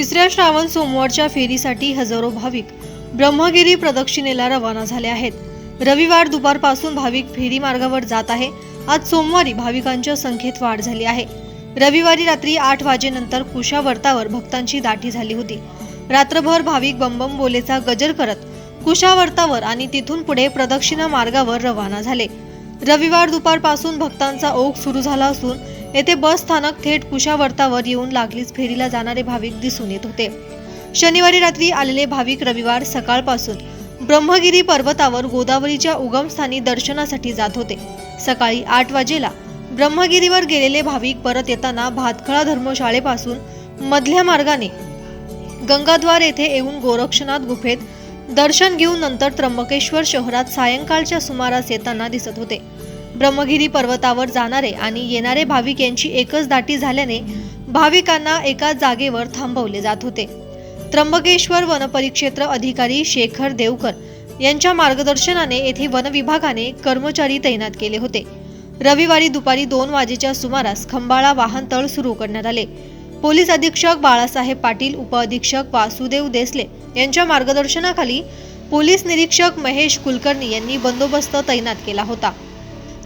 तिसऱ्या श्रावण सोमवारच्या फेरीसाठी हजारो भाविक ब्रह्मगिरी प्रदक्षिणेला रवाना झाले आहेत. रविवार दुपारपासून भाविक फेरी मार्गावर जात आहे. आज सोमवारी भाविकांच्या संख्येत वाढ झाली आहे. रविवारी रात्री आठ वाजेनंतर कुशावर्तावर भक्तांची दाटी झाली होती. रात्रभर भाविक बंबम बोलेचा गजर करत कुशावर्तावर आणि तिथून पुढे प्रदक्षिणा मार्गावर रवाना झाले. रविवार दुपारपासून भक्तांचा ओघ सुरू झाला असून येथे बस स्थानक थेट कुशावर्तावर येऊन लागलीच फेरीला जाणारे भाविक दिसून येत होते. शनिवारी रात्री आलेले भाविक रविवार सकाळपासून ब्रह्मगिरी पर्वतावर गोदावरीच्या उगमस्थानी दर्शनासाठी जात होते. सकाळी आठ वाजेला ब्रह्मगिरीवर गेलेले भाविक परत येताना भातखळा धर्मशाळेपासून मधल्या मार्गाने गंगाद्वार येथे येऊन गोरक्षनाथ गुफेत दर्शन घेऊन नंतर त्र्यंबकेश्वर शहरात सायंकाळच्या सुमारास येताना दिसत होते. ब्रह्मगिरी पर्वतावर जाणारे आणि येणारे भाविक यांची एकच दाटी झाल्याने भाविकांना एका जागेवर थांबवले जात होते. त्र्यंबकेश्वर वनपरिक्षेत्र अधिकारी शेखर देवकर यांच्या मार्गदर्शनाने येथे वनविभागाने कर्मचारी तैनात केले होते. रविवारी दुपारी दोन वाजेच्या सुमारास खंबाळा वाहनतळ सुरू करण्यात आले. पोलीस अधीक्षक बाळासाहेब पाटील उपअधीक्षक वासुदेव देसले यांच्या मार्गदर्शनाखाली पोलीस निरीक्षक महेश कुलकर्णी यांनी बंदोबस्त तैनात केला होता.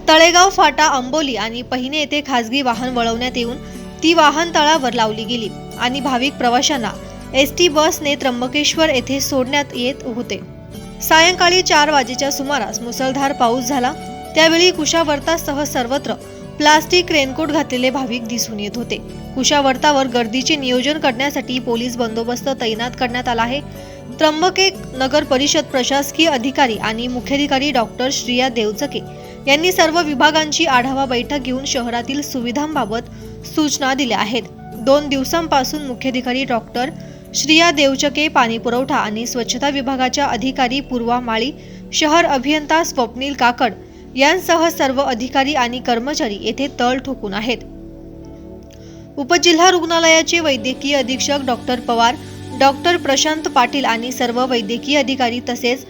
तळेगाव फाटा आंबोली आणि पहिने येथे खासगी वाहन वळवण्यात येऊन ती वाहन तळावर लावली गेली आणि भाविक प्रवाशांना एस टी बसने त्र्यंबकेश्वर येथे सोडण्यात येत होते. सायंकाळी चार वाजेच्या सुमारास मुसळधार पाऊस झाला. त्यावेळी कुशावर्तासह सर्वत्र प्लास्टिक रेनकोट घातलेले भाविक दिसून येत होते. कुशावर्तावर गर्दीचे नियोजन करण्यासाठी पोलीस बंदोबस्त तैनात करण्यात आला आहे. त्र्यंबके नगर परिषद प्रशासकीय अधिकारी आणि मुख्याधिकारी डॉक्टर श्रिया देवचके यांनी सर्व विभागांची आढावा बैठक घेऊन शहरातील सुविधांबाबत सूचना दिल्या आहेत. दोन दिवसांपासून मुख्याधिकारी डॉक्टर श्रिया देवचके पाणी पुरवठा आणि स्वच्छता विभागाच्या अधिकारी पूर्वा माळी शहर अभियंता स्वप्नील काकड यांसह सर्व अधिकारी आणि कर्मचारी येथे तळ ठोकून आहेत. उपजिल्हा रुग्णालयाचे वैद्यकीय अधीक्षक डॉक्टर पवार डॉक्टर प्रशांत पाटील आणि सर्व वैद्यकीय अधिकारी तसेच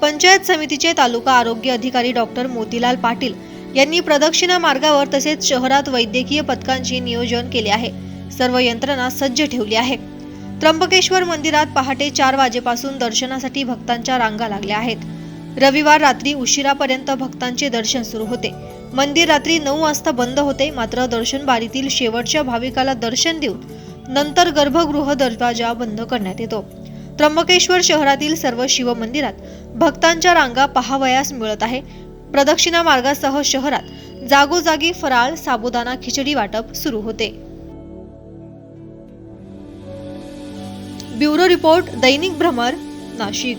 पंचायत समितीचे तालुका आरोग्य अधिकारी डॉक्टर मोतीलाल पाटील यांनी प्रदक्षिणा मार्गावर तसेच शहरात वैद्यकीय पथकांचे नियोजन केले आहे. सर्व यंत्रणा सज्ज ठेवली आहे. त्र्यंबकेश्वर मंदिरात पहाटे चार वाजेपासून दर्शनासाठी भक्तांच्या रांगा लागल्या आहेत. रविवार रात्री उशिरापर्यंत भक्तांचे दर्शन सुरू होते. मंदिर रात्री नऊ वाजता बंद होते मात्र दर्शनबारीतील शेवटच्या भाविकाला दर्शन देऊन नंतर गर्भगृह दरवाजा बंद करण्यात येतो. त्र्यंबकेश्वर शहरातील सर्व शिवमंदिरात भक्तांच्या रांगा पहावयास मिळत आहे. प्रदक्षिणा मार्गासह शहरात जागोजागी फराळ साबुदाणा खिचडी वाटप सुरू होते. ब्युरो रिपोर्ट दैनिक भ्रमर नाशिक.